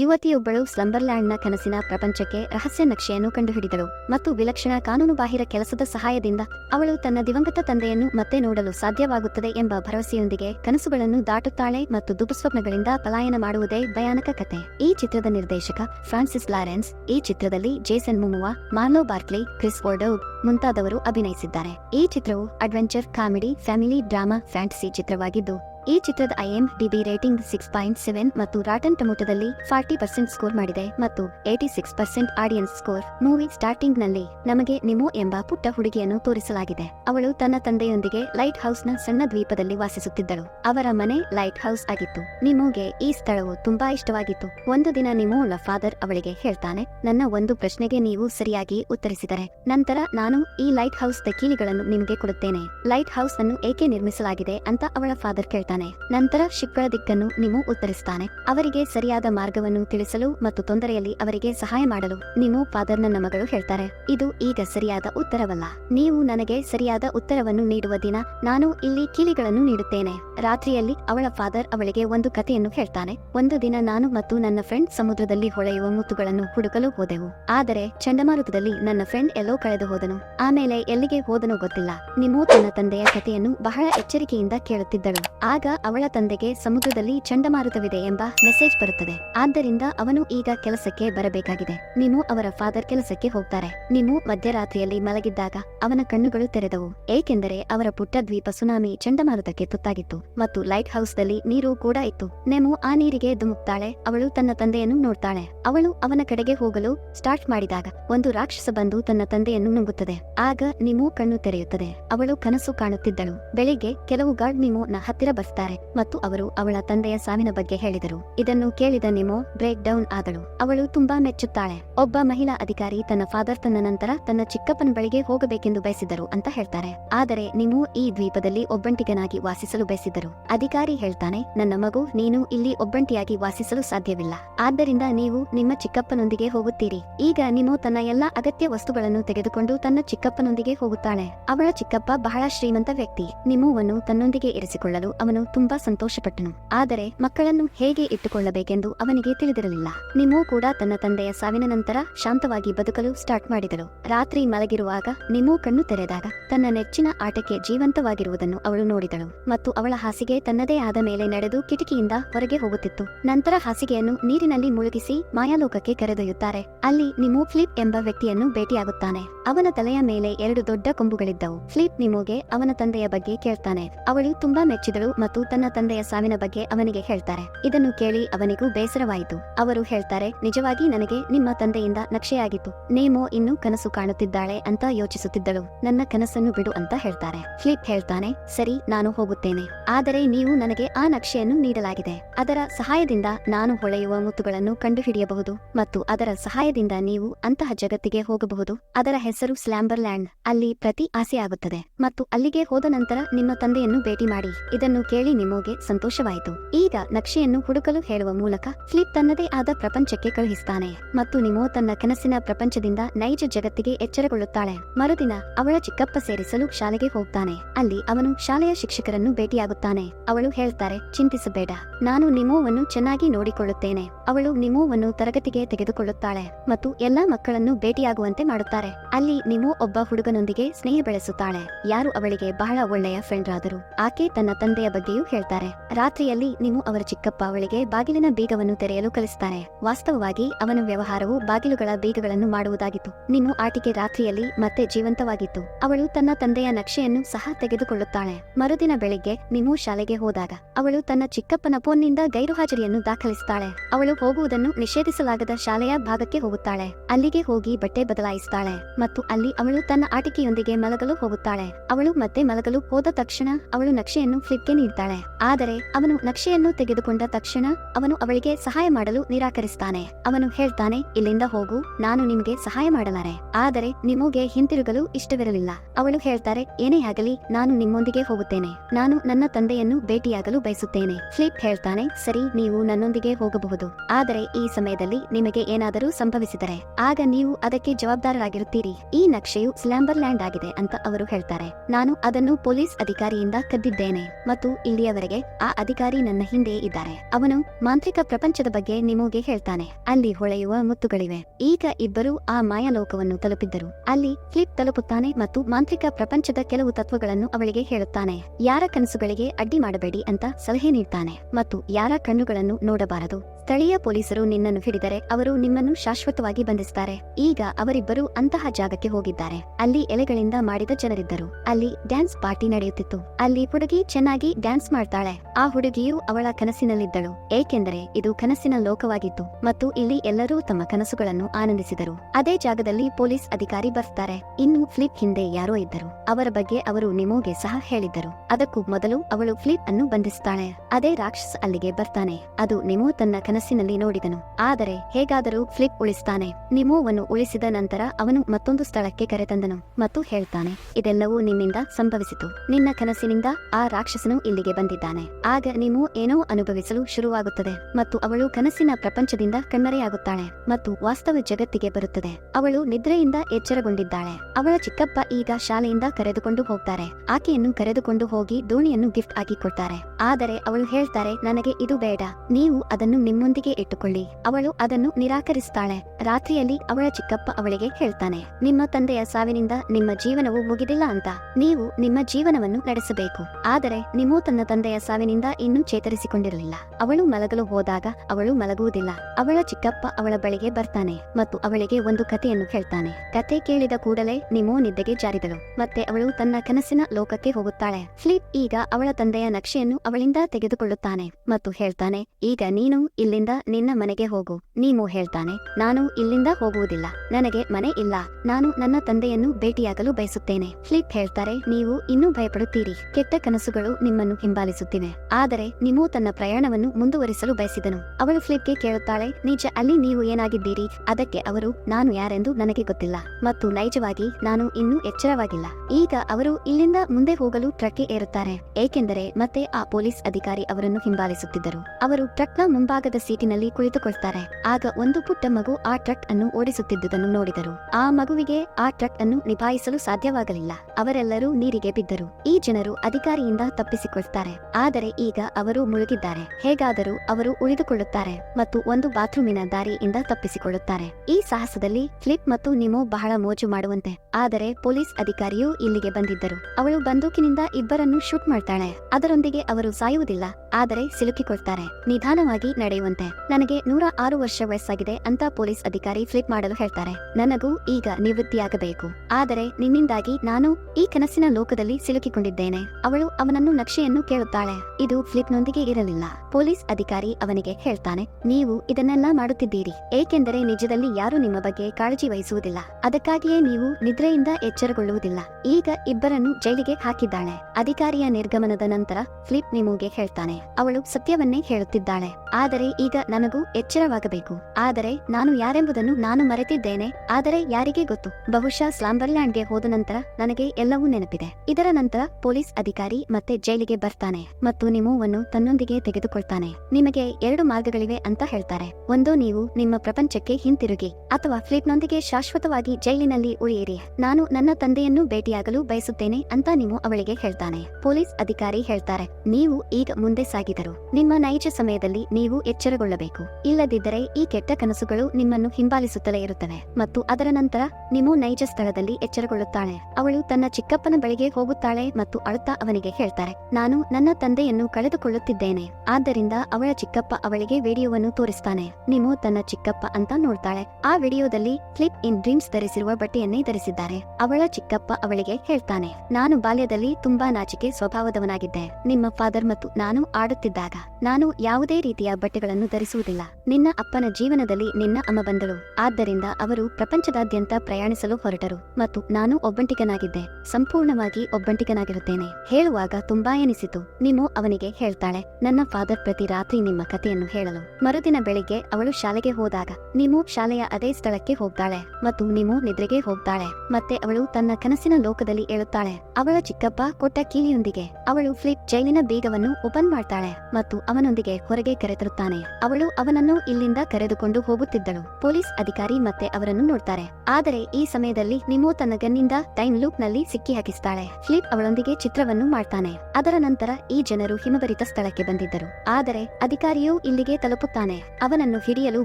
ಯುವತಿಯೊಬ್ಬಳು ಸ್ಲಂಬರ್ಲ್ಯಾಂಡ್ನ ಕನಸಿನ ಪ್ರಪಂಚಕ್ಕೆ ರಹಸ್ಯ ನಕ್ಷೆಯನ್ನು ಕಂಡುಹಿಡಿದಳು ಮತ್ತು ವಿಲಕ್ಷಣ ಕಾನೂನುಬಾಹಿರ ಕೆಲಸದ ಸಹಾಯದಿಂದ ಅವಳು ತನ್ನ ದಿವಂಗತ ತಂದೆಯನ್ನು ಮತ್ತೆ ನೋಡಲು ಸಾಧ್ಯವಾಗುತ್ತದೆ ಎಂಬ ಭರವಸೆಯೊಂದಿಗೆ ಕನಸುಗಳನ್ನು ದಾಟುತ್ತಾಳೆ ಮತ್ತು ದುಪಸ್ವಪ್ನಗಳಿಂದ ಪಲಾಯನ ಮಾಡುವುದೇ ಭಯಾನಕ ಕತೆ. ಈ ಚಿತ್ರದ ನಿರ್ದೇಶಕ ಫ್ರಾನ್ಸಿಸ್ ಲಾರೆನ್ಸ್, ಈ ಚಿತ್ರದಲ್ಲಿ ಜೇಸನ್ ಮುಮುವಾ, ಮಾರ್ಲೋ ಬಾರ್ಕ್ಲಿ, ಕ್ರಿಸ್ ವೋರ್ಡೌಡ್ ಮುಂತಾದವರು ಅಭಿನಯಿಸಿದ್ದಾರೆ. ಈ ಚಿತ್ರವು adventure, comedy, family, drama, fantasy ಚಿತ್ರವಾಗಿದ್ದು, ಈ ಚಿತ್ರದ IMDb rating six point seven ಮತ್ತು ರಾಟನ್ ಟೊಮೊಟೊದಲ್ಲಿ ಫಾರ್ಟಿ ಪರ್ಸೆಂಟ್ ಸ್ಕೋರ್ ಮಾಡಿದೆ ಮತ್ತು eighty six percent audience score. Movie ಸ್ಟಾರ್ಟಿಂಗ್ನಲ್ಲಿ ನಮಗೆ ನಿಮೋ ಎಂಬ ಪುಟ್ಟ ಹುಡುಗಿಯನ್ನು ತೋರಿಸಲಾಗಿದೆ. ಅವಳು ತನ್ನ ತಂದೆಯೊಂದಿಗೆ ಲೈಟ್ ಹೌಸ್ನ ಸಣ್ಣ ದ್ವೀಪದಲ್ಲಿ ವಾಸಿಸುತ್ತಿದ್ದಳು. ಅವರ ಮನೆ ಲೈಟ್ ಹೌಸ್ ಆಗಿತ್ತು. ನಿಮೋಗೆ ಈ ಸ್ಥಳವು ತುಂಬಾ ಇಷ್ಟವಾಗಿತ್ತು. ಒಂದು ದಿನ ನಿಮೋಳ ಫಾದರ್ ಅವಳಿಗೆ ಹೇಳ್ತಾನೆ, ನನ್ನ ಒಂದು ಪ್ರಶ್ನೆಗೆ ನೀವು ಸರಿಯಾಗಿ ಉತ್ತರಿಸಿದರೆ, ನಂತರ ನಾನು ಈ ಲೈಟ್ ಹೌಸ್ ದ ನಿಮಗೆ ಕೊಡುತ್ತೇನೆ. ಲೈಟ್ ಹೌಸ್ ಅನ್ನು ಏಕೆ ನಿರ್ಮಿಸಲಾಗಿದೆ ಅಂತ ಅವಳ ಫಾದರ್ ಕೇಳ್ತಾನೆ. ನಂತರ ಶಿಪ್ಗಳ ದಿಕ್ಕನ್ನು ನಿಮು ಉತ್ತರಿಸ್ತಾನೆ. ಅವರಿಗೆ ಸರಿಯಾದ ಮಾರ್ಗವನ್ನು ತಿಳಿಸಲು ಮತ್ತು ತೊಂದರೆಯಲ್ಲಿ ಅವರಿಗೆ ಸಹಾಯ ಮಾಡಲು ನಿಮು ಫಾದರ್ ನನ್ನ ಮಗಳು ಹೇಳ್ತಾರೆ. ಇದು ಈಗ ಸರಿಯಾದ ಉತ್ತರವಲ್ಲ. ನೀವು ನನಗೆ ಸರಿಯಾದ ಉತ್ತರವನ್ನು ನೀಡುವ ದಿನ ನಾನು ಇಲ್ಲಿ ಕೀಲಿಗಳನ್ನು ನೀಡುತ್ತೇನೆ. ರಾತ್ರಿಯಲ್ಲಿ ಅವಳ ಫಾದರ್ ಅವಳಿಗೆ ಒಂದು ಕಥೆಯನ್ನು ಹೇಳ್ತಾನೆ. ಒಂದು ದಿನ ನಾನು ಮತ್ತು ನನ್ನ ಫ್ರೆಂಡ್ ಸಮುದ್ರದಲ್ಲಿ ಹೊಳೆಯುವ ಮುತ್ತುಗಳನ್ನು ಹುಡುಕಲು ಹೋದೆವು. ಆದರೆ ಚಂಡಮಾರುತದಲ್ಲಿ ನನ್ನ ಫ್ರೆಂಡ್ ಎಲ್ಲೋ ಕಳೆದು ಹೋದನು ಆಮೇಲೆ ಎಲ್ಲಿಗೆ ಹೋದನೋ ಗೊತ್ತಿಲ್ಲ. ನಿಮೋ ತನ್ನ ತಂದೆಯ ಕಥೆಯನ್ನು ಬಹಳ ಎಚ್ಚರಿಕೆಯಿಂದ ಕೇಳುತ್ತಿದ್ದಳು. ಆಗ ಅವಳ ತಂದೆಗೆ ಸಮುದ್ರದಲ್ಲಿ ಚಂಡಮಾರುತವಿದೆ ಎಂಬ ಮೆಸೇಜ್ ಬರುತ್ತದೆ. ಆದ್ದರಿಂದ ಅವನು ಈಗ ಕೆಲಸಕ್ಕೆ ಬರಬೇಕಾಗಿದೆ. ನಿಮು ಅವರ ಫಾದರ್ ಕೆಲಸಕ್ಕೆ ಹೋಗ್ತಾರೆ. ನಿಮು ಮಧ್ಯರಾತ್ರಿಯಲ್ಲಿ ಮಲಗಿದ್ದಾಗ ಅವನ ಕಣ್ಣುಗಳು ತೆರೆದವು. ಏಕೆಂದರೆ ಅವರ ಪುಟ್ಟ ದ್ವೀಪ ಸುನಾಮಿ ಚಂಡಮಾರುತಕ್ಕೆ ತುತ್ತಾಗಿತ್ತು. ಮತ್ತು ಲೈಟ್ ಹೌಸ್ ದಲ್ಲಿ ನೀರು ಕೂಡ ಇತ್ತು. ನೆಮು ಆ ನೀರಿಗೆ ಧುಮುಕ್ತಾಳೆ. ಅವಳು ತನ್ನ ತಂದೆಯನ್ನು ನೋಡ್ತಾಳೆ. ಅವಳು ಅವನ ಕಡೆಗೆ ಹೋಗಲು ಸ್ಟಾರ್ಟ್ ಮಾಡಿದಾಗ ಒಂದು ರಾಕ್ಷಸ ಬಂದು ತನ್ನ ತಂದೆಯನ್ನು ನುಂಗುತ್ತದೆ. ಆಗ ನಿಮೋ ಕಣ್ಣು ತೆರೆಯುತ್ತದೆ. ಅವಳು ಕನಸು ಕಾಣುತ್ತಿದ್ದಳು. ಬೆಳಿಗ್ಗೆ ಕೆಲವು ಗಾರ್ಡ್ ನಿಮೋನ ಹತ್ತಿರ ಬರ್ತಾರೆ ಮತ್ತು ಅವರು ಅವಳ ತಂದೆಯ ಸಾವಿನ ಬಗ್ಗೆ ಹೇಳಿದರು. ಇದನ್ನು ಕೇಳಿದ ನಿಮೋ ಬ್ರೇಕ್ ಡೌನ್ ಆದಳು. ಅವಳು ತುಂಬಾ ಮೆಚ್ಚುತ್ತಾಳೆ. ಒಬ್ಬ ಮಹಿಳಾ ಅಧಿಕಾರಿ ತನ್ನ ಫಾದರ್ ತನ್ನ ನಂತರ ತನ್ನ ಚಿಕ್ಕಪ್ಪನ ಬಳಿಗೆ ಹೋಗಬೇಕೆಂದು ಬಯಸಿದರು ಅಂತ ಹೇಳ್ತಾರೆ. ಆದರೆ ನಿಮೋ ಈ ದ್ವೀಪದಲ್ಲಿ ಒಬ್ಬಂಟಿಗನಾಗಿ ವಾಸಿಸಲು ಬಯಸಿದರು ಅಧಿಕಾರಿ ಹೇಳ್ತಾನೆ, ನನ್ನ ಮಗು, ನೀನು ಇಲ್ಲಿ ಒಬ್ಬಂಟಿಯಾಗಿ ವಾಸಿಸಲು ಸಾಧ್ಯವಿಲ್ಲ. ಆದ್ದರಿಂದ ನೀವು ನಿಮ್ಮ ಚಿಕ್ಕಪ್ಪನೊಂದಿಗೆ ಹೋಗುತ್ತೀರಿ. ಈಗ ನಿಮೋ ತನ್ನ ಎಲ್ಲಾ ಅಗತ್ಯ ವಸ್ತುಗಳನ್ನು ತೆಗೆದುಕೊಂಡು ತನ್ನ ಚಿಕ್ಕಪ್ಪನೊಂದಿಗೆ ಹೋಗುತ್ತಾಳೆ. ಅವಳ ಚಿಕ್ಕಪ್ಪ ಬಹಳ ಶ್ರೀಮಂತ ವ್ಯಕ್ತಿ. ನಿಮ್ಮುವನ್ನು ತನ್ನೊಂದಿಗೆ ಇರಿಸಿಕೊಳ್ಳಲು ಅವನು ತುಂಬಾ ಸಂತೋಷಪಟ್ಟನು. ಆದರೆ ಮಕ್ಕಳನ್ನು ಹೇಗೆ ಇಟ್ಟುಕೊಳ್ಳಬೇಕೆಂದು ಅವನಿಗೆ ತಿಳಿದಿರಲಿಲ್ಲ. ನಿಮ್ಮು ಕೂಡ ತನ್ನ ತಂದೆಯ ಸಾವಿನ ನಂತರ ಶಾಂತವಾಗಿ ಬದುಕಲು ಸ್ಟಾರ್ಟ್ ಮಾಡಿದಳು. ರಾತ್ರಿ ಮಲಗಿರುವಾಗ ನಿಮ್ಮು ಕಣ್ಣು ತೆರೆದಾಗ ತನ್ನ ನೆಚ್ಚಿನ ಆಟಕ್ಕೆ ಜೀವಂತವಾಗಿರುವುದನ್ನು ಅವಳು ನೋಡಿದಳು. ಮತ್ತು ಅವಳ ಹಾಸಿಗೆ ತನ್ನದೇ ಆದ ಮೇಲೆ ನಡೆದು ಕಿಟಕಿಯಿಂದ ಹೊರಗೆ ಹೋಗುತ್ತಿತ್ತು. ನಂತರ ಹಾಸಿಗೆಯನ್ನು ನೀರಿನಲ್ಲಿ ಮುಳುಗಿಸಿ ಮಾಯಾಲೋಕಕ್ಕೆ ಕರೆದೊಯ್ಯುತ್ತಾರೆ. ಅಲ್ಲಿ ನಿಮ್ಮು ಫ್ಲಿಪ್ ಎಂಬ ವ್ಯಕ್ತಿಯನ್ನು ಭೇಟಿಯಾಗುತ್ತಾನೆ. ಅವನ ತಲೆಯ ಮೇಲೆ ಎರಡು ದೊಡ್ಡ ಕೊಂಬುಗಳಿದ್ದವು. ಫ್ಲಿಪ್ ನಿಮೋಗೆ ಅವನ ತಂದೆಯ ಬಗ್ಗೆ ಕೇಳ್ತಾನೆ. ಅವಳು ತುಂಬಾ ಮೆಚ್ಚಿದಳು ಮತ್ತು ತನ್ನ ತಂದೆಯ ಸಾವಿನ ಬಗ್ಗೆ ಅವನಿಗೆ ಹೇಳ್ತಾರೆ. ಇದನ್ನು ಕೇಳಿ ಅವನಿಗೂ ಬೇಸರವಾಯಿತು. ಅವರು ಹೇಳ್ತಾರೆ, ನಿಜವಾಗಿ ನನಗೆ ನಿಮ್ಮ ತಂದೆಯಿಂದ ನಕ್ಷೆಯಾಗಿತ್ತು. ನೇಮೋ ಇನ್ನೂ ಕನಸು ಕಾಣುತ್ತಿದ್ದಾಳೆ ಅಂತ ಯೋಚಿಸುತ್ತಿದ್ದಳು. ನನ್ನ ಕನಸನ್ನು ಬಿಡು ಅಂತ ಹೇಳ್ತಾರೆ. ಫ್ಲಿಪ್ ಹೇಳ್ತಾನೆ, ಸರಿ, ನಾನು ಹೋಗುತ್ತೇನೆ. ಆದರೆ ನೀವು ನನಗೆ ಆ ನಕ್ಷೆಯನ್ನು ನೀಡಲಾಗಿದೆ. ಅದರ ಸಹಾಯದಿಂದ ನಾನು ಹೊಳೆಯುವ ಮುತ್ತುಗಳನ್ನು ಕಂಡುಹಿಡಿಯಬಹುದು ಮತ್ತು ಅದರ ಸಹಾಯದಿಂದ ನೀವು ಅಂತಹ ಜಗತ್ತಿಗೆ ಹೋಗಬಹುದು. ಅದರ ಹೆಸರು ಸ್ಲ್ಯಾಂಬರ್ಲ್ಯಾಂಡ್ ಅಲ್ಲಿ ಪ್ರತಿ ಆಸೆ ಆಗುತ್ತದೆ. ಮತ್ತು ಅಲ್ಲಿಗೆ ಹೋದ ನಂತರ ನಿಮ್ಮ ತಂದೆಯನ್ನು ಭೇಟಿ ಮಾಡಿ. ಇದನ್ನು ಕೇಳಿ ನಿಮೋಗೆ ಸಂತೋಷವಾಯಿತು. ಈಗ ನಕ್ಷೆಯನ್ನು ಹುಡುಕಲು ಹೇಳುವ ಮೂಲಕ ಫ್ಲಿಪ್ ತನ್ನದೇ ಆದ ಪ್ರಪಂಚಕ್ಕೆ ಕಳುಹಿಸುತ್ತಾನೆ ಮತ್ತು ನಿಮೋ ತನ್ನ ಕನಸಿನ ಪ್ರಪಂಚದಿಂದ ನೈಜ ಜಗತ್ತಿಗೆ ಎಚ್ಚರಗೊಳ್ಳುತ್ತಾಳೆ. ಮರುದಿನ ಅವಳ ಚಿಕ್ಕಪ್ಪ ಸೇರಿಸಲು ಶಾಲೆಗೆ ಹೋಗ್ತಾನೆ. ಅಲ್ಲಿ ಅವನು ಶಾಲೆಯ ಶಿಕ್ಷಕರನ್ನು ಭೇಟಿಯಾಗುತ್ತಾನೆ. ಅವಳು ಹೇಳ್ತಾರೆ, ಚಿಂತಿಸಬೇಡ. ನಾನು ನಿಮೋವನ್ನು ಚೆನ್ನಾಗಿ ನೋಡಿಕೊಳ್ಳುತ್ತೇನೆ. ಅವಳು ನಿಮೋವನ್ನು ತರಗತಿಗೆ ತೆಗೆದುಕೊಳ್ಳುತ್ತಾಳೆ ಮತ್ತು ಎಲ್ಲಾ ಮಕ್ಕಳನ್ನು ಭೇಟಿಯಾಗುವಂತೆ ಮಾಡುತ್ತಾರೆ. ಅಲ್ಲಿ ನಿಮೋ ಒಬ್ಬ ಹುಡುಗನೊಂದಿಗೆ ಸ್ನೇಹ ಬೆಳೆಸುತ್ತಾಳೆ. ಯಾರು ಅವಳಿಗೆ ಬಹಳ ಒಳ್ಳೆಯ ಫ್ರೆಂಡ್ ಆದರು ಆಕೆ ತನ್ನ ತಂದೆಯ ಬಗ್ಗೆಯೂ ಹೇಳ್ತಾರೆ. ರಾತ್ರಿಯಲ್ಲಿ ನಿಮು ಅವರ ಚಿಕ್ಕಪ್ಪ ಅವಳಿಗೆ ಬಾಗಿಲಿನ ಬೀಗವನ್ನು ತೆರೆಯಲು ಕಲಿಸ್ತಾರೆ ವಾಸ್ತವವಾಗಿ ಅವನ ವ್ಯವಹಾರವು ಬಾಗಿಲುಗಳ ಬೀಗಗಳನ್ನು ಮಾಡುವುದಾಗಿತ್ತು. ನಿಮು ಆಟಿಕೆ ರಾತ್ರಿಯಲ್ಲಿ ಮತ್ತೆ ಜೀವಂತವಾಗಿತ್ತು. ಅವಳು ತನ್ನ ತಂದೆಯ ನಕ್ಷೆಯನ್ನು ಸಹ ತೆಗೆದುಕೊಳ್ಳುತ್ತಾಳೆ. ಮರುದಿನ ಬೆಳಿಗ್ಗೆ ನಿಮು ಶಾಲೆಗೆ ಹೋದಾಗ ಅವಳು ತನ್ನ ಚಿಕ್ಕಪ್ಪನ ಫೋನ್ನಿಂದ ಗೈರುಹಾಜರಿಯನ್ನು ದಾಖಲಿಸುತ್ತಾಳೆ ಅವಳು ಹೋಗುವುದನ್ನು ನಿಷೇಧಿಸಲಾಗದ ಶಾಲೆಯ ಭಾಗಕ್ಕೆ ಹೋಗುತ್ತಾಳೆ. ಅಲ್ಲಿಗೆ ಹೋಗಿ ಬಟ್ಟೆ ಬದಲಾಯಿಸುತ್ತಾಳೆ ಮತ್ತು ಅಲ್ಲಿ ಅವಳು ತನ್ನ ಆಟಿಕೆಯೊಂದಿಗೆ ಮಲಗಲು ಹೋಗುತ್ತಾಳೆ. ಅವಳು ಮತ್ತೆ ಮಲಗಲು ಹೋದ ತಕ್ಷಣ ಅವಳು ನಕ್ಷೆಯನ್ನು ಫ್ಲಿಪ್ಗೆ ನೀಡ್ತಾಳೆ. ಆದರೆ ಅವನು ನಕ್ಷೆಯನ್ನು ತೆಗೆದುಕೊಂಡ ತಕ್ಷಣ ಅವನು ಅವಳಿಗೆ ಸಹಾಯ ಮಾಡಲು ನಿರಾಕರಿಸುತ್ತಾನೆ ಅವನು ಹೇಳ್ತಾನೆ, ಇಲ್ಲಿಂದ ಹೋಗು, ನಾನು ನಿಮಗೆ ಸಹಾಯ ಮಾಡಲಾರೆ. ಆದರೆ ನಿಮಗೆ ಹಿಂತಿರುಗಲು ಇಷ್ಟವಿರಲಿಲ್ಲ. ಅವಳು ಹೇಳ್ತಾರೆ, ಏನೇ ಆಗಲಿ, ನಾನು ನಿಮ್ಮೊಂದಿಗೆ ಹೋಗುತ್ತೇನೆ. ನಾನು ನನ್ನ ತಂದೆಯನ್ನು ಭೇಟಿಯಾಗಲು ಬಯಸುತ್ತೇನೆ. ಫ್ಲಿಪ್ ಹೇಳ್ತಾನೆ, ಸರಿ, ನೀವು ನನ್ನೊಂದಿಗೆ ಹೋಗಬಹುದು. ಆದರೆ ಈ ಸಮಯದಲ್ಲಿ ನಿಮಗೆ ಏನಾದರೂ ಸಂಭವಿಸಿದರೆ, ಆಗ ನೀವು ಅದಕ್ಕೆ ಜವಾಬ್ದಾರರಾಗಿರುತ್ತೀರಿ. ಈ ನಕ್ಷೆಯು ಸ್ಲ್ಯಾಂಬರ್ಲ್ಯಾಂಡ್ ಆಗಿದೆ ಅಂತ ಅವರು ಹೇಳ್ತಾರೆ. ನಾನು ಅದನ್ನು ಪೊಲೀಸ್ ಅಧಿಕಾರಿಯಿಂದ ಕದ್ದಿದ್ದೇನೆ ಮತ್ತು ಇಲ್ಲಿಯವರೆಗೆ ಆ ಅಧಿಕಾರಿ ನನ್ನ ಹಿಂದೆ ಇದ್ದಾರೆ. ಅವನು ಮಾಂತ್ರಿಕ ಪ್ರಪಂಚದ ಬಗ್ಗೆ ನಿಮಗೆ ಹೇಳ್ತಾನೆ. ಅಲ್ಲಿ ಹೊಳೆಯುವ ಮುತ್ತುಗಳಿವೆ. ಈಗ ಇಬ್ಬರು ಆ ಮಾಯಾಲೋಕವನ್ನು ತಲುಪಿದ್ದರು. ಅಲ್ಲಿ ಕ್ಲಿಪ್ ತಲುಪುತ್ತಾನೆ ಮತ್ತು ಮಾಂತ್ರಿಕ ಪ್ರಪಂಚದ ಕೆಲವು ತತ್ವಗಳನ್ನು ಅವಳಿಗೆ ಹೇಳುತ್ತಾನೆ. ಯಾರ ಕನಸುಗಳಿಗೆ ಅಡ್ಡಿ ಮಾಡಬೇಡಿ ಅಂತ ಸಲಹೆ ನೀಡ್ತಾನೆ ಮತ್ತು ಯಾರ ಕಣ್ಣುಗಳನ್ನು ನೋಡಬಾರದು. ಸ್ಥಳೀಯ ಪೊಲೀಸರು ನಿನ್ನನ್ನು ಹಿಡಿದರೆ ಅವರು ನಿಮ್ಮನ್ನು ಶಾಶ್ವತವಾಗಿ ಬಂಧಿಸುತ್ತಾರೆ ಈಗ ಅವರಿಬ್ಬರು ಅಂತಹ ಜಾಗಕ್ಕೆ ಹೋಗಿದ್ದಾರೆ. ಅಲ್ಲಿ ಎಲೆಗಳಿಂದ ಮಾಡಿದ ಜನರಿದ್ದರು. ಅಲ್ಲಿ ಡ್ಯಾನ್ಸ್ ಪಾರ್ಟಿ ನಡೆಯುತ್ತಿತ್ತು. ಅಲ್ಲಿ ಹುಡುಗಿ ಚೆನ್ನಾಗಿ ಡ್ಯಾನ್ಸ್ ಮಾಡ್ತಾಳೆ. ಆ ಹುಡುಗಿಯು ಅವಳ ಕನಸಿನಲ್ಲಿದ್ದಳು. ಏಕೆಂದರೆ ಇದು ಕನಸಿನ ಲೋಕವಾಗಿತ್ತು ಮತ್ತು ಇಲ್ಲಿ ಎಲ್ಲರೂ ತಮ್ಮ ಕನಸುಗಳನ್ನು ಆನಂದಿಸಿದರು. ಅದೇ ಜಾಗದಲ್ಲಿ ಪೊಲೀಸ್ ಅಧಿಕಾರಿ ಬರ್ತಾರೆ. ಇನ್ನು ಫ್ಲಿಪ್ ಹಿಂದೆ ಯಾರೋ ಇದ್ದರು. ಅವರ ಬಗ್ಗೆ ಅವರು ನಿಮೋಗೆ ಸಹ ಹೇಳಿದ್ದರು. ಅದಕ್ಕೂ ಮೊದಲು ಅವಳು ಫ್ಲಿಪ್ ಅನ್ನು ಬಂಧಿಸುತ್ತಾಳೆ ಅದೇ ರಾಕ್ಷಸ್ ಅಲ್ಲಿಗೆ ಬರ್ತಾನೆ. ಅದು ನಿಮೋ ತನ್ನ ಕನಸಿನಲ್ಲಿ ನೋಡಿದನು. ಆದರೆ ಹೇಗಾದರೂ ಫ್ಲಿಪ್ ಉಳಿಸ್ತಾನೆ. ನಿಮೋವನ್ನು ಉಳಿಸಿದ ನಂತರ ಅವನು ಮತ್ತೊಂದು ಸ್ಥಳಕ್ಕೆ ಕರೆತಂದನು ಮತ್ತು ಹೇಳ್ತಾನೆ, ಇದೆಲ್ಲವೂ ನಿನ್ನಿಂದ ಸಂಭವಿಸಿತು. ನಿನ್ನ ಕನಸಿನಿಂದ ಆ ರಾಕ್ಷಸನು ಇಲ್ಲಿಗೆ ಬಂದಿದ್ದಾನೆ. ಆಗ ನಿಮೋ ಏನೋ ಅನುಭವಿಸಲು ಶುರುವಾಗುತ್ತದೆ ಮತ್ತು ಅವಳು ಕನಸಿನ ಪ್ರಪಂಚದಿಂದ ಕಣ್ಮರೆಯಾಗುತ್ತಾಳೆ ಮತ್ತು ವಾಸ್ತವ ಜಗತ್ತಿಗೆ ಬರುತ್ತದೆ. ಅವಳು ನಿದ್ರೆಯಿಂದ ಎಚ್ಚರಗೊಂಡಿದ್ದಾಳೆ. ಅವಳ ಚಿಕ್ಕಪ್ಪ ಈಗ ಶಾಲೆಯಿಂದ ಕರೆದುಕೊಂಡು ಹೋಗ್ತಾರೆ. ಆಕೆಯನ್ನು ಕರೆದುಕೊಂಡು ಹೋಗಿ ದೋಣಿಯನ್ನು ಗಿಫ್ಟ್ ಆಗಿ ಕೊಡ್ತಾರೆ. ಆದರೆ ಅವಳು ಹೇಳ್ತಾರೆ, ನನಗೆ ಇದು ಬೇಡ. ನೀವು ಅದನ್ನು ನಿಮ್ಮೊಂದಿಗೆ ಇಟ್ಟುಕೊಳ್ಳಿ. ಅವಳು ಅದನ್ನು ನಿರಾಕರಿಸ್ತಾಳೆ. ರಾತ್ರಿಯಲ್ಲಿ ಅವಳ ಚಿಕ್ಕಪ್ಪ ಅವಳಿಗೆ ಹೇಳ್ತಾನೆ, ನಿಮ್ಮ ತಂದೆಯ ಸಾವಿನಿಂದ ನಿಮ್ಮ ಜೀವನವು ಮುಗಿದಿಲ್ಲ ಅಂತ. ನೀವು ನಿಮ್ಮ ಜೀವನವನ್ನು ನಡೆಸಬೇಕು. ಆದರೆ ನಿಮ್ಮೂ ತನ್ನ ತಂದೆಯ ಸಾವಿನಿಂದ ಇನ್ನೂ ಚೇತರಿಸಿಕೊಂಡಿರಲಿಲ್ಲ. ಅವಳು ಮಲಗಲು ಹೋದಾಗ ಅವಳು ಮಲಗುವುದಿಲ್ಲ. ಅವಳ ಚಿಕ್ಕಪ್ಪ ಅವಳ ಬಳಿಗೆ ಬರ್ತಾನೆ ಮತ್ತು ಅವಳಿಗೆ ಒಂದು ಕಥೆಯನ್ನು ಹೇಳ್ತಾನೆ. ಕತೆ ಕೇಳಿದ ಕೂಡಲೇ ನಿಮೋ ನಿದ್ದೆಗೆ ಜಾರಿದಳು. ಮತ್ತೆ ಅವಳು ತನ್ನ ಕನಸಿನ ಲೋಕಕ್ಕೆ ಹೋಗುತ್ತಾಳೆ. ಫ್ಲಿಪ್ ಈಗ ಅವಳ ತಂದೆಯ ನಕ್ಷೆಯನ್ನು ಅವಳಿಂದ ತೆಗೆದುಕೊಳ್ಳುತ್ತಾನೆ ಮತ್ತು ಹೇಳ್ತಾನೆ, ಈಗ ನೀನು ಇಲ್ಲಿಂದ ನಿನ್ನ ಮನೆಗೆ ಹೋಗು. ನೀವು ಹೇಳ್ತಾನೆ, ನಾನು ಇಲ್ಲಿಂದ ಹೋಗುವುದಿಲ್ಲ. ನನಗೆ ಮನೆ ಇಲ್ಲ. ನಾನು ನನ್ನ ತಂದೆಯನ್ನು ಭೇಟಿಯಾಗಲು ಬಯಸುತ್ತೇನೆ. ಫ್ಲಿಪ್ ಹೇಳ್ತಾರೆ, ನೀವು ಇನ್ನೂ ಭಯಪಡುತ್ತೀರಿ. ಕೆಟ್ಟ ಕನಸುಗಳು ನಿಮ್ಮನ್ನು ಹಿಂಬಾಲಿಸುತ್ತಿವೆ. ಆದರೆ ನಿಮೋ ತನ್ನ ಪ್ರಯಾಣವನ್ನು ಮುಂದುವರಿಸಲು ಬಯಸಿದನು. ಅವಳು ಫ್ಲಿಪ್ಗೆ ಕೇಳುತ್ತಾಳೆ, ನಿಜ, ಅಲ್ಲಿ ನೀವು ಏನಾಗಿದ್ದೀರಿ? ಅದಕ್ಕೆ ಅವರು, ನಾನು ಯಾರೆಂದು ನನಗೆ ಗೊತ್ತಿಲ್ಲ. ಮತ್ತು ನೈಜವಾಗಿ ನಾನು ಇನ್ನೂ ಎಚ್ಚರವಾಗಿಲ್ಲ. ಈಗ ಅವರು ಇಲ್ಲಿಂದ ಮುಂದೆ ಹೋಗಲು ಟ್ರಕ್ಗೆ ಏರುತ್ತಾರೆ. ಏಕೆಂದರೆ ಮತ್ತೆ ಆ ಪೊಲೀಸ್ ಅಧಿಕಾರಿ ಅವರನ್ನು ಹಿಂಬಾಲಿಸುತ್ತಿದ್ದರು. ಅವರು ಟ್ರಕ್ನ ಮುಂಭಾಗದ ಸೀಟಿನಲ್ಲಿ ಕುಳಿತುಕೊಳ್ತಾರೆ. ಆಗ ಒಂದು ಪುಟ್ಟ ಮಗು ಆ ಟ್ರಕ್ ಅನ್ನು ಓಡಿಸುತ್ತಿದ್ದುದನ್ನು ನೋಡಿದರು. ಆ ಮಗುವಿಗೆ ಆ ಟ್ರಕ್ ಅನ್ನು ನಿಭಾಯಿಸಲು ಸಾಧ್ಯವಾಗಲಿಲ್ಲ. ಅವರೆಲ್ಲರೂ ನೀರಿಗೆ ಬಿದ್ದರು. ಈ ಜನರು ಅಧಿಕಾರಿಯಿಂದ ತಪ್ಪಿಸಿಕೊಳ್ತಾರೆ. ಆದರೆ ಈಗ ಅವರು ಮುಳುಗಿದ್ದಾರೆ. ಹೇಗಾದರೂ ಅವರು ಉಳಿದುಕೊಳ್ಳುತ್ತಾರೆ ಮತ್ತು ಒಂದು ಬಾತ್ರೂಮಿನ ದಾರಿಯಿಂದ ತಪ್ಪಿಸಿಕೊಳ್ಳುತ್ತಾರೆ. ಈ ಸಾಹಸದಲ್ಲಿ ಫ್ಲಿಪ್ ಮತ್ತು ನಿಮೋ ಬಹಳ ಮೋಜು ಮಾಡುವಂತೆ. ಆದರೆ ಪೊಲೀಸ್ ಅಧಿಕಾರಿಯು ಇಲ್ಲಿಗೆ ಬಂದಿದ್ದರು. ಅವಳು ಬಂದೂಕಿನಿಂದ ಇಬ್ಬರನ್ನು ಶೂಟ್ ಮಾಡ್ತಾಳೆ. ಅದರೊಂದಿಗೆ ಅವರು ಸಾಯುವುದಿಲ್ಲ. ಆದರೆ ಸಿಲುಕಿಕೊಳ್ತಾರೆ ನಿಧಾನವಾಗಿ ನಡೆಯುವಂತೆ. ನನಗೆ ನೂರ ಆರು ವರ್ಷ ವಯಸ್ಸಾಗಿದೆ ಅಂತ ಪೊಲೀಸ್ ಅಧಿಕಾರಿ ಫ್ಲಿಪ್ ಮಾಡಲು ಹೇಳ್ತಾರೆ. ನನಗೂ ಈಗ ನಿವೃತ್ತಿಯಾಗಬೇಕು. ಆದರೆ ನಿನ್ನಿಂದಾಗಿ ನಾನು ಈ ಕನಸಿನ ಲೋಕದಲ್ಲಿ ಸಿಲುಕಿಕೊಂಡಿದ್ದೇನೆ. ಅವಳು ಅವನನ್ನು ನಕ್ಷೆಯನ್ನು ಕೇಳುತ್ತಾಳೆ. ಇದು ಫ್ಲಿಪ್ನೊಂದಿಗೆ ಇರಲಿಲ್ಲ. ಪೊಲೀಸ್ ಅಧಿಕಾರಿ ಅವನಿಗೆ ಹೇಳ್ತಾನೆ, ನೀವು ಇದನ್ನೆಲ್ಲ ಮಾಡುತ್ತಿದ್ದೀರಿ. ಏಕೆಂದರೆ ನಿಜದಲ್ಲಿ ಯಾರು ನಿಮ್ಮ ಬಗ್ಗೆ ಕಾಳಜಿ ವಹಿಸುವುದಿಲ್ಲ. ಅದಕ್ಕಾಗಿಯೇ ನೀವು ನಿದ್ರೆಯಿಂದ ಎಚ್ಚರಗೊಳ್ಳುವುದಿಲ್ಲ. ಈಗ ಇಬ್ಬರನ್ನು ಜೈಲಿಗೆ ಹಾಕಿದ್ದಾಳೆ. ಅಧಿಕಾರಿಯ ನಿರ್ಗಮನದ ನಂತರ ಫ್ಲಿಪ್ ನಿಮಗೆ ಹೇಳ್ತಾನೆ ಅವಳು ಸತ್ಯವನ್ನೇ ಹೇಳುತ್ತಿದ್ದಾಳೆ. ಆದರೆ ಈಗ ನನಗೂ ಎಚ್ಚರವಾಗಬೇಕು. ಆದರೆ ನಾನು ಯಾರೆಂಬುದನ್ನು ನಾನು ಮರೆತಿದ್ದೇನೆ. ಆದರೆ ಯಾರಿಗೆ ಗೊತ್ತು? ಬಹುಶಃ ಸ್ಲಾಂಬರ್ಲ್ಯಾಂಡ್ಗೆ ಹೋದ ನಂತರ ನನಗೆ ಎಲ್ಲವೂ ನೆನಪಿದೆ. ಇದರ ನಂತರ ಪೊಲೀಸ್ ಅಧಿಕಾರಿ ಮತ್ತೆ ಜೈಲಿಗೆ ಬರ್ತಾನೆ ಮತ್ತು ನಿಮೋವನ್ನು ತನ್ನೊಂದಿಗೆ ತೆಗೆದುಕೊಳ್ತಾನೆ. ನಿಮಗೆ ಎರಡು ಮಾರ್ಗಗಳಿವೆ ಅಂತ ಹೇಳ್ತಾರೆ. ಒಂದು, ನೀವು ನಿಮ್ಮ ಪ್ರಪಂಚಕ್ಕೆ ಹಿಂತಿರುಗಿ ಅಥವಾ ಫ್ಲಿಪ್ನೊಂದಿಗೆ ಶಾಶ್ವತವಾಗಿ ಜೈಲಿನಲ್ಲಿ ಉಳಿಯಿರಿ. ನಾನು ನನ್ನ ತಂದೆಯನ್ನು ಭೇಟಿಯಾಗಲು ಬಯಸುತ್ತೇನೆ ಅಂತ ನೀವು ಅವಳಿಗೆ ಹೇಳ್ತಾನೆ. ಪೊಲೀಸ್ ಅಧಿಕಾರಿ ಹೇಳ್ತಾರೆ, ನೀವು ಈಗ ಮುಂದೆ ಸಾಗಿದರು. ನಿಮ್ಮ ನೈಜ ಸಮಯದಲ್ಲಿ ನೀವು ಎಚ್ಚರಗೊಳ್ಳಬೇಕು. ಇಲ್ಲದಿದ್ದರೆ ಈ ಕೆಟ್ಟ ಕನಸುಗಳು ನಿಮ್ಮನ್ನು ಹಿಂಬಾಲಿಸುತ್ತಲೇ ಇರುತ್ತವೆ ಮತ್ತು ಅದರ ನಂತರ ನಿಮ್ಮ ನೈಜ ಸ್ಥಳದಲ್ಲಿ ಎಚ್ಚರಗೊಳ್ಳುತ್ತಾಳೆ. ಅವಳು ತನ್ನ ಚಿಕ್ಕಪ್ಪನ ಬಳಿಗೆ ಹೋಗುತ್ತಾಳೆ ಮತ್ತು ಅಳುತ್ತಾ ಅವನಿಗೆ ಹೇಳ್ತಾರೆ, ನಾನು ನನ್ನ ತಂದೆಯನ್ನು ಕಳೆದುಕೊಳ್ಳುತ್ತಿದ್ದೇನೆ. ಆದ್ದರಿಂದ ಅವಳ ಚಿಕ್ಕಪ್ಪ ಅವಳಿಗೆ ವಿಡಿಯೋವನ್ನು ತೋರಿಸ್ತಾನೆ. ನಿಮೋ ತನ್ನ ಚಿಕ್ಕಪ್ಪ ಅಂತ ನೋಡ್ತಾಳೆ. ಆ ವಿಡಿಯೋದಲ್ಲಿ ಕ್ಲಿಪ್ ಇನ್ ಡ್ರೀಮ್ಸ್ ಧರಿಸಿರುವ ಬಟ್ಟೆಯನ್ನೇ ಧರಿಸಿದ್ದಾರೆ. ಅವಳ ಚಿಕ್ಕಪ್ಪ ಅವಳಿಗೆ ಹೇಳ್ತಾನೆ, ನಾನು ಬಾಲ್ಯದಲ್ಲಿ ತುಂಬಾ ನಾಚಿಕೆ ಸ್ವಭಾವದವನಾಗಿದ್ದೆ. ನಿಮ್ಮ ಫಾದರ್ ಮತ್ತು ನಾನು ಆಡುತ್ತಿದ್ದಾಗ ನಾನು ಯಾವುದೇ ರೀತಿಯ ಬಟ್ಟೆಗಳನ್ನು ಧರಿಸುವುದಿಲ್ಲ. ನಿನ್ನ ಅಪ್ಪನ ಜೀವನದಲ್ಲಿ ನಿನ್ನ ಅಮ್ಮ ಬಂದಳು. ಆದ್ದರಿಂದ ಅವರು ಪ್ರಪಂಚದಾದ್ಯಂತ ಪ್ರಯಾಣಿಸಲು ಹೊರಟರು ಮತ್ತು ನಾನು ಒಬ್ಬಂಟಿಗನಾಗಿದ್ದೆ. ಸಂಪೂರ್ಣವಾಗಿ ಒಬ್ಬಂಟಿಗನಾಗಿರುತ್ತೇನೆ. ಹೇಳುವಾಗ ತುಂಬಾ ಎನಿಸಿತು. ನಿಮೋ ಅವನಿಗೆ ಹೇಳ್ತಾಳೆ, ನನ್ನ ಫಾದರ್ ಪ್ರತಿ ರಾತ್ರಿ ನಿಮ್ಮ ಕಥೆಯನ್ನು ಹೇಳಲು. ಮರುದಿನ ಬೆಳಿಗ್ಗೆ ಅವಳು ಶಾಲೆಗೆ ಹೋದಾಗ, ನಿಮೋ ಶಾಲೆಯ ಅದೇ ಸ್ಥಳಕ್ಕೆ ಹೋಗ್ತಾಳೆ ಮತ್ತು ನಿಮೋ ನಿದ್ರೆಗೆ ಹೋಗ್ತಾಳೆ. ಮತ್ತೆ ಅವಳು ತನ್ನ ಕನಸಿನ ಲೋಕದಲ್ಲಿ ಏಳುತ್ತಾಳೆ. ಅವಳ ಚಿಕ್ಕಪ್ಪ ಕೊಟ್ಟ ಕೀಲಿಯೊಂದಿಗೆ ಅವಳು ಫ್ಲಿಪ್ ಜೈಲಿನ ಬೀಗವನ್ನು ಓಪನ್ ಮಾಡ್ತಾಳೆ ಮತ್ತು ಅವನೊಂದಿಗೆ ಹೊರಗೆ ಕರೆತರುತ್ತಾನೆ. ಅವಳು ಅವನನ್ನು ಇಲ್ಲಿಂದ ಕರೆದುಕೊಂಡು ಹೋಗುತ್ತಿದ್ದಳು. ಪೊಲೀಸ್ ಅಧಿಕಾರಿ ಮತ್ತೆ ಅವರನ್ನು ನೋಡ್ತಾರೆ. ಆದರೆ ಈ ಸಮಯದಲ್ಲಿ ನಿಮೋ ತನ್ನ ಗನ್ನಿಂದ ಟೈಮ್ ಲೂಪ್ನಲ್ಲಿ ಸಿಕ್ಕಿ ಹಾಕಿಸ್ತಾಳೆ ಫ್ಲಿಪ್ ಅವಳೊಂದಿಗೆ ಚಿತ್ರವನ್ನು ಮಾಡ್ತಾನೆ. ಅದರ ನಂತರ ಈ ಜನರು ಹಿಮಭರಿತ ಸ್ಥಳಕ್ಕೆ ಬಂದಿದ್ದರು. ಆದರೆ ಅಧಿಕಾರಿಯು ಇಲ್ಲಿಗೆ ತಲುಪುತ್ತಾನೆ. ಅವನನ್ನು ಹಿಡಿಯಲು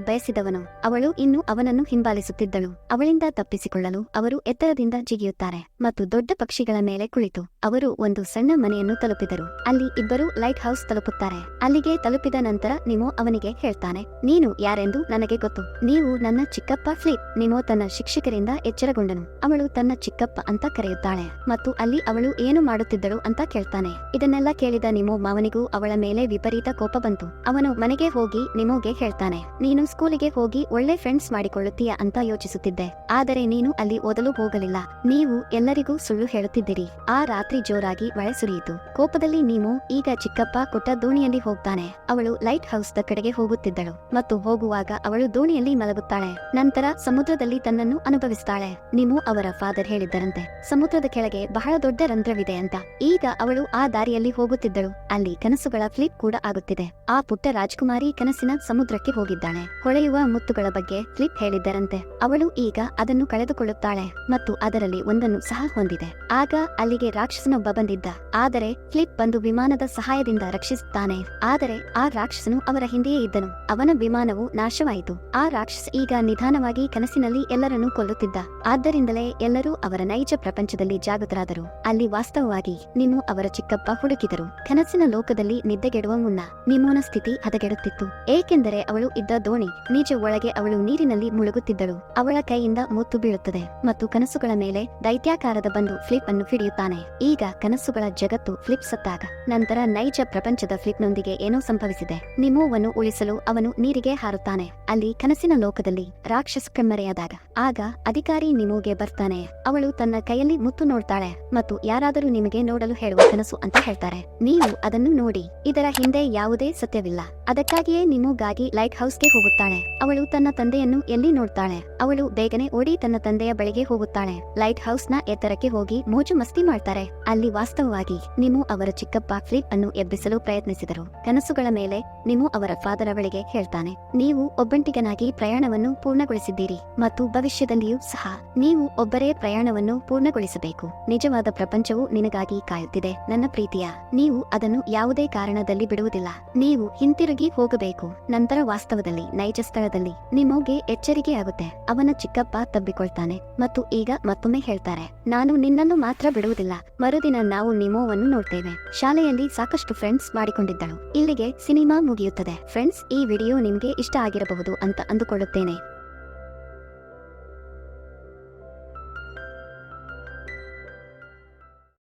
ಬಯಸಿದವನು. ಅವಳು ಇನ್ನು ಅವನನ್ನು ಹಿಂಬಾಲಿಸುತ್ತಿದ್ದಳು. ಅವಳಿಂದ ತಪ್ಪಿಸಿಕೊಳ್ಳಲು ಅವರು ಎತ್ತರದಿಂದ ಜಿಗಿಯುತ್ತಾರೆ ಮತ್ತು ದೊಡ್ಡ ಪಕ್ಷಿಗಳ ಮೇಲೆ ಕುಳಿತು ಅವರು ಒಂದು ಸಣ್ಣ ಮನೆಯನ್ನು ತಲುಪಿದರು. ಅಲ್ಲಿ ಇಬ್ಬರು ಲೈಟ್ ಹೌಸ್ ತಲುಪುತ್ತಾರೆ. ಅಲ್ಲಿಗೆ ತಲುಪಿದ ನಂತರ ನಿಮೋ ಅವನಿಗೆ ಹೇಳ್ತಾನೆ, ನೀನು ಯಾರೆಂದು ನನಗೆ ಗೊತ್ತು. ನೀವು ನನ್ನ ಚಿಕ್ಕಪ್ಪ ಫ್ಲಿಪ್. ನಿಮೋ ತನ್ನ ಶಿಕ್ಷಕರಿಂದ ಎಚ್ಚರಗೊಂಡನು. ಅವಳು ತನ್ನ ಚಿಕ್ಕಪ್ಪ ಅಂತ ಕರೆಯುತ್ತಾಳೆ. ಮತ್ತು ಅಲ್ಲಿ ಅವಳು ಏನು ಮಾಡುತ್ತಿದ್ದಳು ಅಂತ ಕೇಳ್ತಾನೆ. ಇದನ್ನೆಲ್ಲ ಕೇಳಿದ ನಿಮೋ ಮಾವನಿಗೂ ಅವಳ ಮೇಲೆ ವಿಪರೀತ ಕೋಪ ಬಂತು. ಅವನು ಮನೆಗೆ ಹೋಗಿ ನಿಮೋಗೆ ಹೇಳ್ತಾನೆ, ನೀನು ಸ್ಕೂಲಿಗೆ ಹೋಗಿ ಒಳ್ಳೆ ಫ್ರೆಂಡ್ಸ್ ಮಾಡಿಕೊಳ್ಳುತ್ತೀಯ ಅಂತ ಯೋಚಿಸುತ್ತಿದ್ದೆ. ಆದರೆ ನೀನು ಅಲ್ಲಿ ಓದಲು ಹೋಗಲಿಲ್ಲ. ನೀವು ಎಲ್ಲರಿಗೂ ಸುಳ್ಳು ಹೇಳುತ್ತಿದ್ದೀರಿ. ಆ ರಾತ್ರಿ ಜೋರಾಗಿ ಮಳೆ ಸುರಿಯಿತು. ಕೋಪದಲ್ಲಿ ನೀವು ಈಗ ಚಿಕ್ಕಪ್ಪ ದೋಣಿಯಲ್ಲಿ ಹೋಗ್ತಾನೆ. ಅವಳು ಲೈಟ್ ಹೌಸ್ ದ ಕಡೆಗೆ ಹೋಗುತ್ತಿದ್ದಳು ಮತ್ತು ಹೋಗುವಾಗ ಅವಳು ದೋಣಿಯಲ್ಲಿ ಮಲಗುತ್ತಾಳೆ. ನಂತರ ಸಮುದ್ರದಲ್ಲಿ ತನ್ನನ್ನು ಅನುಭವಿಸ್ತಾಳೆ. ನಿಮು ಅವರ ಫಾದರ್ ಹೇಳಿದ್ದರಂತೆ. ಸಮುದ್ರದ ಕೆಳಗೆ ಬಹಳ ದೊಡ್ಡ ರಂಧ್ರವಿದೆ ಅಂತ. ಈಗ ಅವಳು ಆ ದಾರಿಯಲ್ಲಿ ಹೋಗುತ್ತಿದ್ದಳು. ಅಲ್ಲಿ ಕನಸುಗಳ ಫ್ಲಿಪ್ ಕೂಡ ಆಗುತ್ತಿದೆ. ಆ ಪುಟ್ಟ ರಾಜ್ಕುಮಾರಿ ಕನಸಿನ ಸಮುದ್ರಕ್ಕೆ ಹೋಗಿದ್ದಾಳೆ. ಹೊಳೆಯುವ ಮುತ್ತುಗಳ ಬಗ್ಗೆ ಫ್ಲಿಪ್ ಹೇಳಿದ್ದರಂತೆ. ಅವಳು ಈಗ ಅದನ್ನು ಕಳೆದುಕೊಳ್ಳುತ್ತಾಳೆ ಮತ್ತು ಅದರಲ್ಲಿ ಒಂದನ್ನು ಸಹ ಹೊಂದಿದೆ. ಆಗ ಅಲ್ಲಿಗೆ ರಾಕ್ಷಸನೊಬ್ಬ ಬಂದಿದ್ದ. ಆದರೆ ಫ್ಲಿಪ್ ಬಂದು ವಿಮಾನದ ಸಹಾಯದಿಂದ ರಕ್ಷಿಸುತ್ತಾನೆ. ಆದರೆ ಆ ರಾಕ್ಷಸನು ಅವರ ಹಿಂದೆಯೇ ಇದ್ದನು. ಅವನ ವಿಮಾನವು ನಾಶವಾಯಿತು. ಆ ರಾಕ್ಷಸ ಈಗ ನಿಧಾನವಾಗಿ ಕನಸಿನಲ್ಲಿ ಎಲ್ಲರನ್ನೂ ಕೊಲ್ಲುತ್ತಿದ್ದ. ಆದ್ದರಿಂದಲೇ ಎಲ್ಲರೂ ಅವರ ನೈಜ ಪ್ರಪಂಚದಲ್ಲಿ ಜಾಗೃತರಾದರು. ಅಲ್ಲಿ ವಾಸ್ತವವಾಗಿ ನಿಮ್ಮ ಅವರ ಚಿಕ್ಕಪ್ಪ ಹುಡುಕಿದರು. ಕನಸಿನ ಲೋಕದಲ್ಲಿ ನಿದ್ದೆಗೆಡುವ ಮುನ್ನ ನಿಮ್ಮನ ಸ್ಥಿತಿ ಹದಗೆಡುತ್ತಿತ್ತು. ಏಕೆಂದರೆ ಅವಳು ಇದ್ದ ದೋಣಿ ನಿಜ ಒಳಗೆ ಅವಳು ನೀರಿನಲ್ಲಿ ಮುಳುಗುತ್ತಿದ್ದಳು. ಅವಳ ಕೈಯಿಂದ ಮುತ್ತು ಬೀಳುತ್ತದೆ ಮತ್ತು ಕನಸುಗಳ ಮೇಲೆ ದೈತ್ಯಾಕಾರದ ಬಂದು ಫ್ಲಿಪ್ ಅನ್ನು ಹಿಡಿಯುತ್ತಾನೆ. ಈಗ ಕನಸುಗಳ ಜಗತ್ತು ಫ್ಲಿಪ್ ಸತ್ತಾಗ. ನಂತರ ನೈಜ ಪ್ರಪಂಚದ ಫ್ಲಿಪ್ನೊಂದಿಗೆ ಏನೋ ಸಂಭವಿಸಿದೆ. ನಿಮೋವನ್ನು ಉಳಿಸಲು ಅವನು ನೀರಿಗೆ ಹಾರುತ್ತಾನೆ. ಅಲ್ಲಿ ಕನಸಿನ ಲೋಕದಲ್ಲಿ ರಾಕ್ಷಸ ಕೆಮ್ಮರೆಯಾದಾಗ ಆಗ ಅಧಿಕಾರಿ ನಿಮೋಗೆ ಬರ್ತಾನೆ. ಅವಳು ತನ್ನ ಕೈಯಲ್ಲಿ ಮುತ್ತು ನೋಡ್ತಾಳೆ ಮತ್ತು ಯಾರಾದರೂ ನಿಮಗೆ ನೋಡಲು ಹೇಳುವ ಕನಸು ಅಂತ ಹೇಳ್ತಾರೆ. ನೀವು ಅದನ್ನು ನೋಡಿ, ಇದರ ಹಿಂದೆ ಯಾವುದೇ ಸತ್ಯವಿಲ್ಲ. ಅದಕ್ಕಾಗಿಯೇ ನಿಮೋಗಾಗಿ ಲೈಟ್ ಹೌಸ್ಗೆ ಹೋಗುತ್ತಾಳೆ. ಅವಳು ತನ್ನ ತಂದೆಯನ್ನು ಎಲ್ಲಿ ನೋಡ್ತಾಳೆ? ಅವಳು ಬೇಗನೆ ಓಡಿ ತನ್ನ ತಂದೆಯ ಬಳಿಗೆ ಹೋಗುತ್ತಾಳೆ. ಲೈಟ್ ಹೌಸ್ನ ಎತ್ತರಕ್ಕೆ ಹೋಗಿ ಮೋಜು ಮಸ್ತಿ ಮಾಡ್ತಾರೆ. ಅಲ್ಲಿ ವಾಸ್ತವವಾಗಿ ನಿಮು ಅವರ ಚಿಕ್ಕಪ್ಪ ಫ್ಲಿಪ್ ಅನ್ನು ಎಬ್ಬಿಸಲು ಪ್ರಯತ್ನಿಸಿದರು. ಕನಸುಗಳ ಮೇಲೆ ನಿಮು ಅವರ ಫಾದರ್ ಅವಳಿಗೆ ಹೇಳ್ತಾನೆ, ನೀವು ಒಬ್ಬಂಟಿಗನಾಗಿ ಪ್ರಯಾಣವನ್ನು ಪೂರ್ಣಗೊಳಿಸಿದ್ದೀರಿ ಮತ್ತು ಭವಿಷ್ಯದಲ್ಲಿಯೂ ಸಹ ನೀವು ಒಬ್ಬರೇ ಪ್ರಯಾಣವನ್ನು ಪೂರ್ಣಗೊಳಿಸಬೇಕು. ನಿಜವಾದ ಪ್ರಪಂಚವು ನಿನಗಾಗಿ ಕಾಯುತ್ತಿದೆ, ನನ್ನ ಪ್ರೀತಿಯ. ನೀವು ಅದನ್ನು ಯಾವುದೇ ಕಾರಣದಲ್ಲಿ ಬಿಡುವುದಿಲ್ಲ. ನೀವು ಹಿಂತಿರುಗಿ ಹೋಗಬೇಕು. ನಂತರ ವಾಸ್ತವದಲ್ಲಿ, ನೈಜ ಸ್ಥಳದಲ್ಲಿ ನಿಮೋಗೆ ಎಚ್ಚರಿಕೆ ಆಗುತ್ತೆ. ಅವನ ಚಿಕ್ಕಪ್ಪ ತಬ್ಬಿಕೊಳ್ತಾನೆ ಮತ್ತು ಈಗ ಮತ್ತೊಮ್ಮೆ ಹೇಳ್ತಾರೆ, ನಾನು ನಿನ್ನನ್ನು ಮಾತ್ರ ಬಿಡುವುದಿಲ್ಲ. ಮರುದಿನ ನಾವು ನಿಮೋವನ್ನು ನೋಡ್ತೇವೆ. ಶಾಲೆಯಲ್ಲಿ ಸಾಕಷ್ಟು ಫ್ರೆಂಡ್ಸ್ ಮಾಡಿಕೊಂಡಿದ್ದಳು. ಇಲ್ಲಿಗೆ ಸಿನಿಮಾ ಮುಗಿಯುತ್ತದೆ. ಫ್ರೆಂಡ್ಸ್ ಈ ವಿಡಿಯೋ ನಿಮ್ಗೆ ಇಷ್ಟ ಆಗಿರಬಹುದು ಅಂತ ಅಂದುಕೊಳ್ಳುತ್ತೇನೆ.